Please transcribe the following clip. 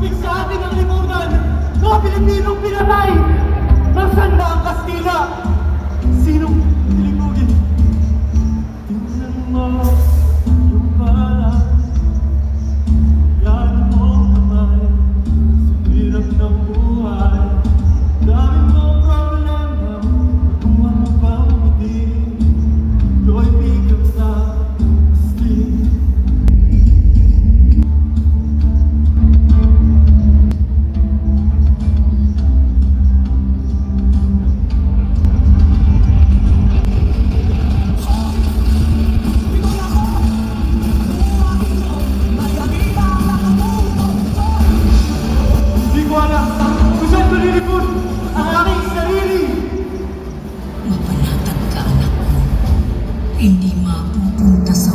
tubig sa atin ang lipunan, mga Pilipinong pinatay ng sandaang Kastila. Sinong Hindi mapupunta sa